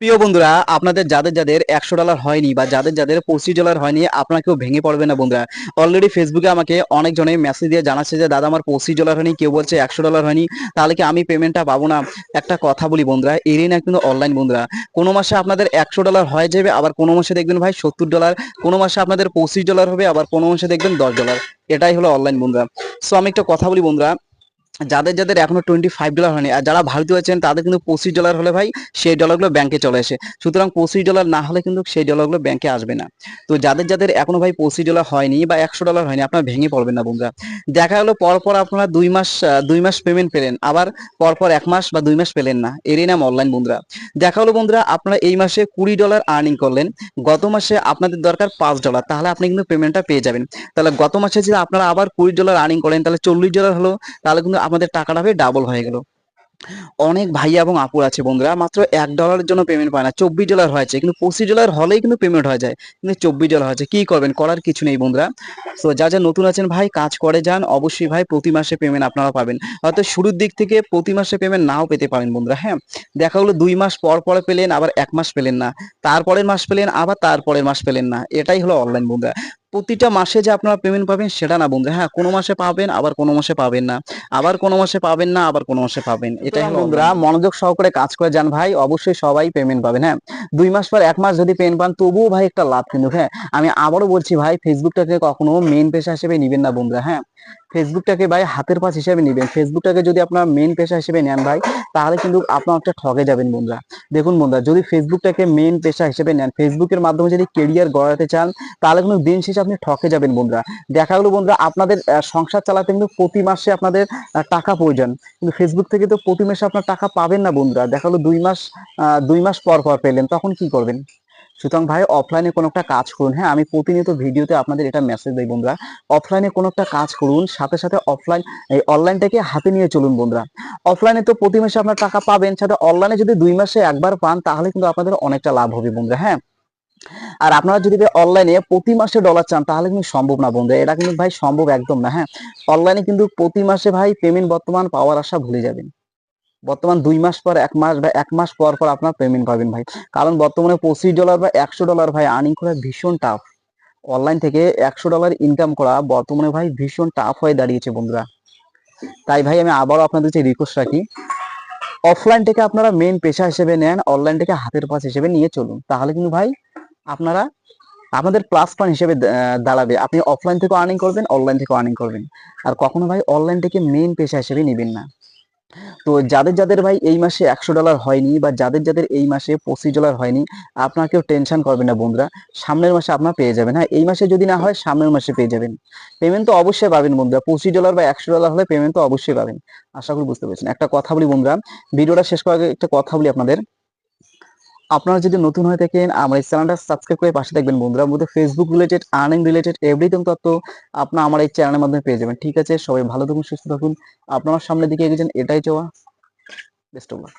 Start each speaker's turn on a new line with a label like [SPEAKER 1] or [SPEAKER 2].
[SPEAKER 1] প্রিয় বন্ধুরা, আপনাদের যাদের যাদের একশো ডলার হয়নি বা যাদের যাদের পঁচিশ ডলার হয়নি আপনারা কেউ ভেঙে পড়বে না বন্ধুরা। অলরেডি ফেসবুকে আমাকে অনেকজনে মেসেজ দিয়ে জানাচ্ছে যে, দাদা, আমার পঁচিশ ডলার হয়নি, কেউ বলছে একশো ডলার হয়নি, তাহলে কি আমি পেমেন্টটা পাবো না? একটা কথা বলি বন্ধুরা, এরই না কিন্তু অনলাইন বন্ধুরা। কোনো মাসে আপনাদের একশো ডলার হয়ে যাবে, আবার কোনো মাসে দেখবেন ভাই সত্তর ডলার কোনো মাসে আপনাদের পঁচিশ ডলার হবে, আবার কোনো মাসে দেখবেন দশ ডলার এটাই হলো অনলাইন বন্ধুরা। সো আমি একটা কথা বলি বন্ধুরা যাদের যাদের এখনও টোয়েন্টি ফাইভ ডলার হয়নি, আর যারা ভারতীয় আছেন, তাদের কিন্তু পঁচিশ ডলার হলে ভাই সেই ডলারগুলো ব্যাংকে চলে আসে। সুতরাং পঁচিশ ডলার না হলে কিন্তু সেই ডলারগুলো ব্যাংকে আসবে না। তো যাদের যাদের এখনও ভাই পঁচিশ ডলার হয়নি বা একশো ডলার হয়নি, আপনারা ভেঙে পড়বেন না বন্ধুরা। দেখা গেলো পর পর আপনারা দুই মাস দুই মাস পেমেন্ট পেলেন, আবার পর পর এক মাস বা দুই মাস পেলেন না। এরই নাম অনলাইন বন্ধুরা। দেখা হলো বন্ধুরা, আপনারা এই মাসে কুড়ি ডলার আর্নিং করলেন, গত মাসে আপনাদের দরকার পাঁচ ডলার তাহলে আপনি কিন্তু পেমেন্টটা পেয়ে যাবেন। তাহলে গত মাসে যদি আপনারা আবার কুড়ি ডলার আর্নিং করেন, তাহলে চল্লিশ ডলার হলো, তাহলে কিন্তু আপনাদের টাকাটা হবে ডাবল হয়ে গেল। অনেক ভাইয়া এবং আপুর আছে বন্ধুরা, মাত্র এক ডলারের জন্য পেমেন্ট পায় না, চব্বিশ ডলার হয়েছে, কিন্তু পঁচিশ ডলার হলেই কিন্তু পেমেন্ট হয়ে যায়, কিন্তু চব্বিশ ডলার হয়েছে, কি করবেন, করার কিছু নেই বন্ধুরা। তো যা যা নতুন আছেন ভাই, কাজ করে যান, অবশ্যই ভাই প্রতি মাসে পেমেন্ট আপনারা পাবেন। হয়তো শুরুর দিক থেকে প্রতি মাসে পেমেন্ট নাও পেতে পারেন বন্ধুরা হ্যাঁ? দেখা হলো দুই মাস পর পরে পেলেন, আবার এক মাস পেলেন না, তারপরের মাস পেলেন, আবার তারপরের মাস পেলেন না, এটাই হলো অনলাইন বন্ধুরা। প্রতিটা মাসে যে আপনারা পেমেন্ট পাবেন সেটা না বন্ধু। হ্যাঁ কোনো মাসে পাবেন আবার কোনো মাসে পাবেন না। আবার কোনো মাসে পাবেন না আবার কোনো মাসে পাবেন। এটাই বন্ধুরা মনোযোগ সহকারে কাজ করে যান ভাই অবশ্যই সবাই পেমেন্ট পাবেন হ্যাঁ। দুই মাস পর এক মাস যদি পেমেন্ট পান তবুও ভাই একটা লাভ কিন্তু হ্যাঁ। আমি আবারও বলছি ভাই ফেসবুকটাকে কখনো মেইন পেশা হিসেবে নিবেন না বন্ধুরা হ্যাঁ। ফেসবুকটাকে ভাই হাতের পাশ হিসেবে নিবেন। ফেসবুকটাকে যদি আপনার মেইন পেশা হিসেবে নেন ভাই, তাহলে কিন্তু আপনার একটা ঠকে যাবেন বন্ধুরা। দেখুন বন্ধুরা, যদি ফেসবুকটাকে মেইন পেশা হিসেবে নেন ফেসবুকের মাধ্যমে যদি কেরিয়ার গড়াতে চান, তাহলে কিন্তু দিন শেষে আপনি ঠকে যাবেন বন্ধুরা। দেখা গেলো বন্ধুরা, আপনাদের সংসার চালাতে কিন্তু প্রতি মাসে আপনাদের টাকা প্রয়োজন। কিন্তু ফেসবুক থেকে তো প্রতি মাসে আপনার টাকা পাবেন না বন্ধুরা। দেখা গেলো দুই মাস দুই মাস পর পর পেলেন, তখন কি করবেন? সুতরাং ভাই অফলাইনে কোনো একটা কাজ করুন। হ্যাঁ আমি প্রতিনিয়ত ভিডিওতে আপনাদের এটা মেসেজ দিই বন্ধুরা। অফলাইনে কোনো একটা কাজ করুন, সাথে সাথে অফলাইন এই অনলাইনটাকে হাতে নিয়ে চলুন বন্ধুরা। অফলাইনে তো প্রতি মাসে আপনার টাকা পাবেন, সাথে অনলাইনে যদি দুই মাসে একবার পান, তাহলে কিন্তু আপনাদের অনেকটা লাভ হবে বন্ধুরা হ্যাঁ। আর আপনারা যদি অনলাইনে প্রতি মাসে ডলার চান, তাহলে কিন্তু সম্ভব না বন্ধুরা, এটা কিন্তু ভাই সম্ভব একদম না হ্যাঁ। অনলাইনে কিন্তু প্রতি মাসে ভাই পেমেন্ট বর্তমান পাওয়ার আশা ভুলে যাবেন। বর্তমান দুই মাস পর, এক মাস বা এক মাস পর পর আপনার পেমেন্ট পাবেন ভাই। কারণ বর্তমানে পঁচিশ ডলার বা একশো ডলার ভাই আর্নিং করা ভীষণ টাফ অনলাইন থেকে একশো ডলার ইনকাম করা বর্তমানে ভাই ভীষণ টাফ হয়ে দাঁড়িয়েছে বন্ধুরা। তাই ভাই আমি আবারও আপনাদের কাছে রিকোয়েস্ট রাখি অফলাইনটাকে আপনারা মেন পেশা হিসেবে নেন অনলাইনটাকে হাতের পাশ হিসেবে নিয়ে চলুন। তাহলে কিন্তু ভাই আপনারা আপনাদের প্লাস পয়েন্ট হিসেবে দাঁড়াবে। আপনি অফলাইন থেকে আর্নিং করবেন অনলাইন থেকে আর্নিং করবেন। আর কখনো ভাই অনলাইনটাকে মেন পেশা হিসেবে নেবেন না। তো যাদের যাদের ভাই এই মাসে একশো ডলার হয়নি বা যাদের যাদের এই মাসে পঁচিশ ডলার হয়নি আপনার কেউ টেনশন করবেন না বন্ধুরা। সামনের মাসে আপনার পেয়ে যাবেন হ্যাঁ? এই মাসে যদি না হয়, সামনের মাসে পেয়ে যাবেন। পেমেন্ট তো অবশ্যই পাবেন বন্ধুরা। পঁচিশ ডলার বা একশো ডলার হলে পেমেন্ট তো অবশ্যই পাবেন। আশা করি বুঝতে পেরেছেন। একটা কথা বলি বন্ধুরা, ভিডিওটা শেষ করার একটা কথা বলি আপনাদের। আপনারা যদি নতুন হয়ে থাকেন, আমার এই চ্যানেলটা সাবস্ক্রাইব করে পাশে থাকবেন বন্ধুরা। মধ্যে Facebook related earning related everything তথ্য আপনারা আমার এই চ্যানেলের মাধ্যমে পেয়ে যাবেন। ঠিক আছে? সবাই ভালো থাকুন, সুস্থ থাকুন। আপনারা সামনের দিকে এগিয়ে যান, এটাই চাওয়া। Best of luck